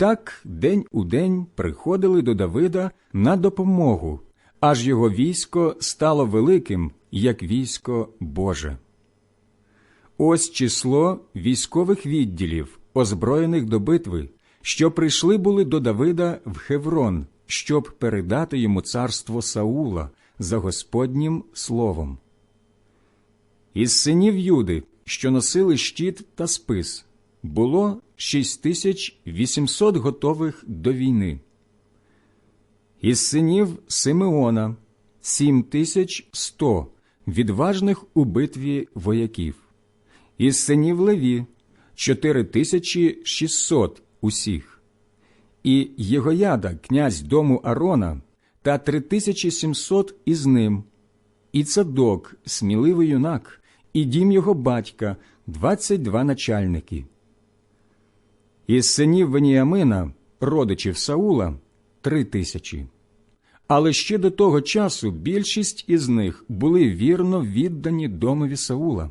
Так день у день приходили до Давида на допомогу, аж його військо стало великим, як військо Боже. Ось число військових відділів, озброєних до битви, що прийшли були до Давида в Хеврон, щоб передати йому царство Саула за Господнім словом. Із синів Юди, що носили щит та спис, було 6800 готових до війни. Із синів Симеона 7100 відважних у битві вояків. Із синів Леві 4600 усіх. І Єгояда, князь дому Арона, та 3700 із ним. І Цадок, сміливий юнак, і дім його батька, 22 начальники. Із синів Веніамина, родичів Саула, три тисячі. Але ще до того часу більшість із них були вірно віддані домові Саула.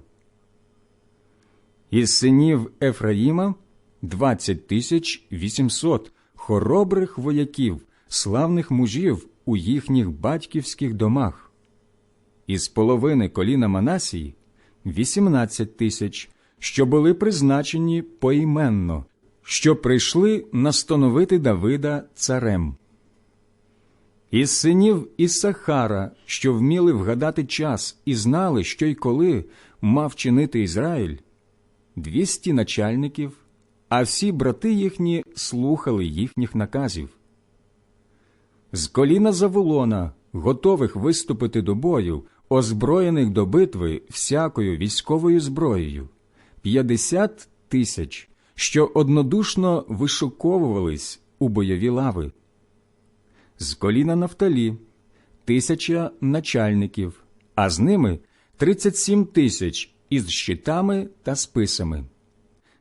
Із синів Ефраїма двадцять тисяч вісімсот хоробрих вояків, славних мужів у їхніх батьківських домах. Із половини коліна Манасії вісімнадцять тисяч, що були призначені поіменно, що прийшли настановити Давида царем. Із синів Ісахара, що вміли вгадати час і знали, що й коли мав чинити Ізраїль, двісті начальників, а всі брати їхні слухали їхніх наказів. З коліна Заволона, готових виступити до бою, озброєних до битви всякою військовою зброєю, п'ятдесят тисяч, що однодушно вишуковувались у бойові лави. З коліна Нафталі тисяча начальників, а з ними тридцять сім тисяч із щитами та списами.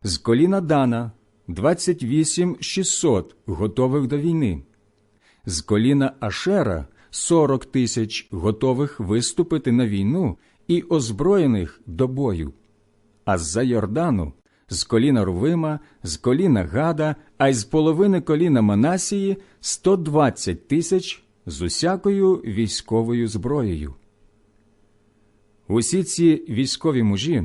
З коліна Дана двадцять вісім шістсот готових до війни. З коліна Ашера сорок тисяч готових виступити на війну і озброєних до бою. А з-за Йордану з коліна Рувима, з коліна Гада, а й з половини коліна Манасії 120 тисяч з усякою військовою зброєю. Усі ці військові мужі,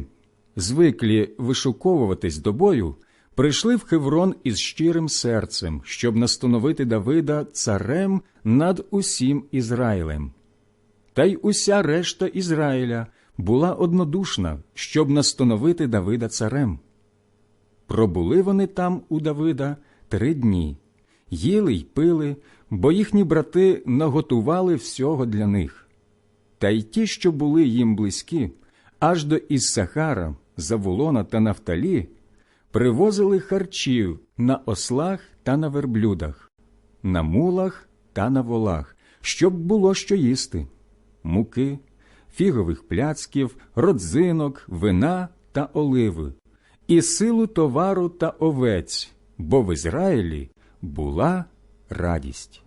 звиклі вишуковуватись до бою, прийшли в Хеврон із щирим серцем, щоб настановити Давида царем над усім Ізраїлем. Та й уся решта Ізраїля була однодушна, щоб настановити Давида царем. Пробули вони там у Давида три дні, їли й пили, бо їхні брати наготували всього для них. Та й ті, що були їм близькі, аж до Іссахара, Заволона та Нафталі, привозили харчів на ослах та на верблюдах, на мулах та на волах, щоб було що їсти муки, фігових пляцків, родзинок, вина та оливи, і силу товару та овець, бо в Ізраїлі була радість.